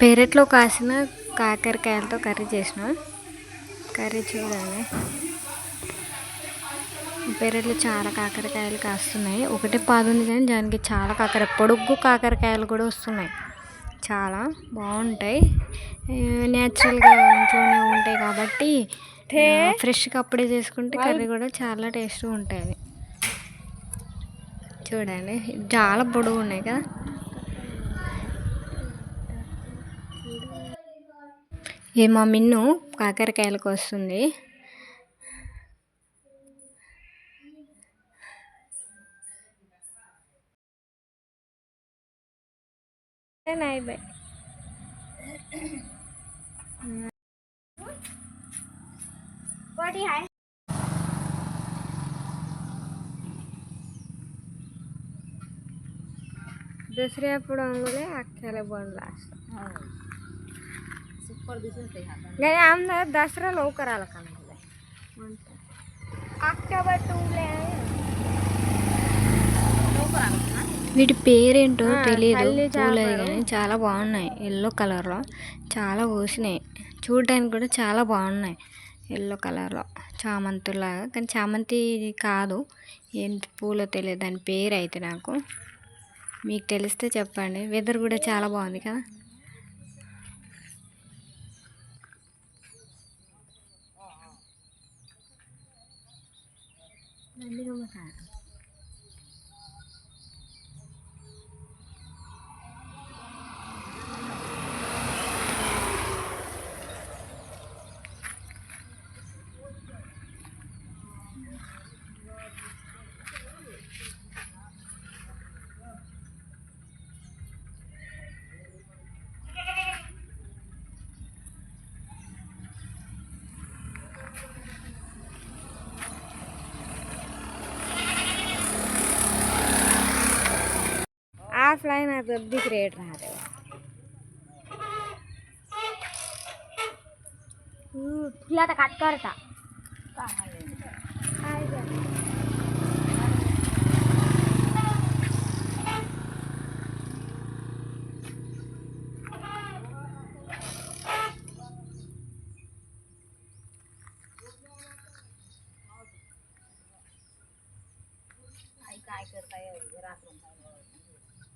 పెరట్లో కాసిన కాకరకాయలతో కర్రీ చేసిన. కర్రీ చూడండి. పెరట్లో చాలా కాకరకాయలు కాస్తున్నాయి. ఒకటే పాదు ఉంది కానీ దానికి చాలా కాకర పొడుగు కాకరకాయలు కూడా వస్తున్నాయి. చాలా బాగుంటాయి. న్యాచురల్గా ఇంట్లోనే ఉంటాయి కాబట్టి ఫ్రెష్గా అప్పుడే చేసుకుంటే కర్రీ కూడా చాలా టేస్ట్గా అవి. చూడండి. చాలా పొడుగు ఉన్నాయి కదా. ఇది మా మిన్ను కాకరకాయలకు వస్తుంది नाही बाई बॉडी आहे दुसऱ्या पुढे अख्ख्याला बनला असतो सुपर दिसत आहे हातात नाही आमदार दसरा लवकर आला का नाही म्हणतो अख्ख्या टुंगले लवकर आलं ना వీటి పేరేంటో ఆ, తెలియదు తల్లి పూలది చేపలు. కానీ చాలా బాగున్నాయి ఎల్లో కలర్లో చాలా పూసినాయి చూడడానికి కూడా చాలా బాగున్నాయి ఎల్లో కలర్లో చామంతులాగా కానీ చామంతి ఇది కాదు ఏం పూలో తెలియదు దాని పేరు అయితే నాకు మీకు తెలిస్తే చెప్పండి వెదర్ కూడా చాలా బాగుంది కదా ไม่รู้ภาษา हाफ लाइन है तो दिख रेट रहा है फुला तर काट करता. काय करताय रात्र